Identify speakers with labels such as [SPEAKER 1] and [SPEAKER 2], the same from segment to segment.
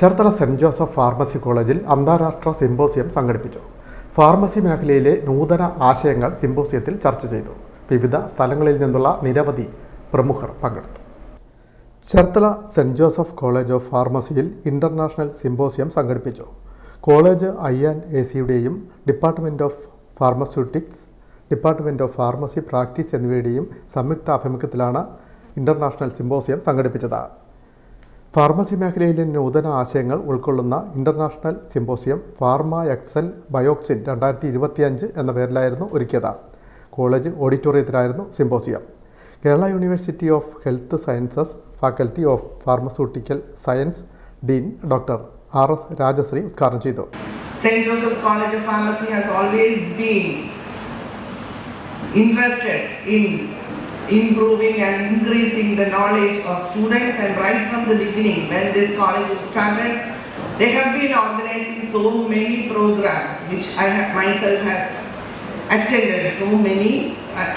[SPEAKER 1] Cherthala saint Joseph pharmacy കോളേജിൽ അന്താരാഷ്ട്ര symposium സംഘടിപ്പിച്ചു. ഫാർമസി മേഖലയിലെ നൂതന ആശയങ്ങൾ സിമ്പോസിയത്തിൽ ചർച്ച ചെയ്തു. വിവിധ സ്ഥലങ്ങളിൽ നിന്നുള്ള നിരവധി പ്രമുഖർ പങ്കെടുത്തു. Cherthala saint Joseph college of ഫാർമസിയിൽ international symposium സംഘടിപ്പിച്ചു. College I and A സിയുടെയും department of pharmaceutics department of pharmacy practice എന്നിവയുടെയും സംയുക്ത ആഭിമുഖ്യത്തിലാണ് ഇന്റർനാഷണൽ സിമ്പോസിയം സംഘടിപ്പിച്ചത്. ഫാർമസി മേഖലയിലെ നൂതന ആശയങ്ങൾ ഉൾക്കൊള്ളുന്ന ഇന്റർനാഷണൽ സിമ്പോസിയം ഫാർമ എക്സൽ ബയോക്സിൻ രണ്ടായിരത്തി ഇരുപത്തിയഞ്ച് എന്ന പേരിലായിരുന്നു ഒരുക്കിയത്. College ഓഡിറ്റോറിയത്തിലായിരുന്നു symposium. Kerala university of health sciences faculty of pharmaceutical science dean doctor R S Rajasree ഉദ്ഘാടനം ചെയ്തു.
[SPEAKER 2] Been interested in improving and increasing the knowledge of students and right from the beginning when this college was started they have been organizing so many programs which I have myself has attended so many uh,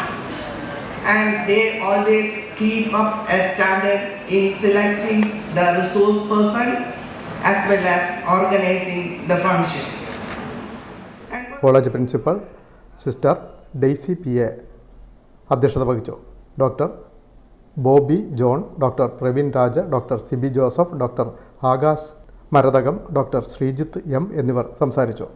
[SPEAKER 2] and they always keep up a standard in selecting the resource person as well as organizing the function. And
[SPEAKER 1] college principal sister Daisy P A അധ്യക്ഷത വഹിച്ചു doctor Bobby John doctor Praveen Raja doctor Sibi Joseph doctor Akash Marathakam doctor Sreejith M എന്നിവർ സംസാരിച്ചു.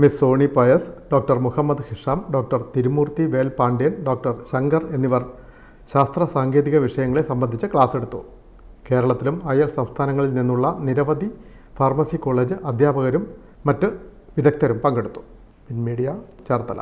[SPEAKER 1] Miss Soni Pius doctor Muhammed Hisham doctor Thirumoorthy Vel Pandian doctor Shankar എന്നിവർ ശാസ്ത്ര സാങ്കേതിക വിഷയങ്ങളെ സംബന്ധിച്ച് class എടുത്തു. കേരളത്തിലും അയൽ സംസ്ഥാനങ്ങളിൽ നിന്നുള്ള നിരവധി ഫാർമസി കോളേജ് അധ്യാപകരും മറ്റ് വിദഗ്ധരും പങ്കെടുത്തു. മീഡിയ ചേർത്തല.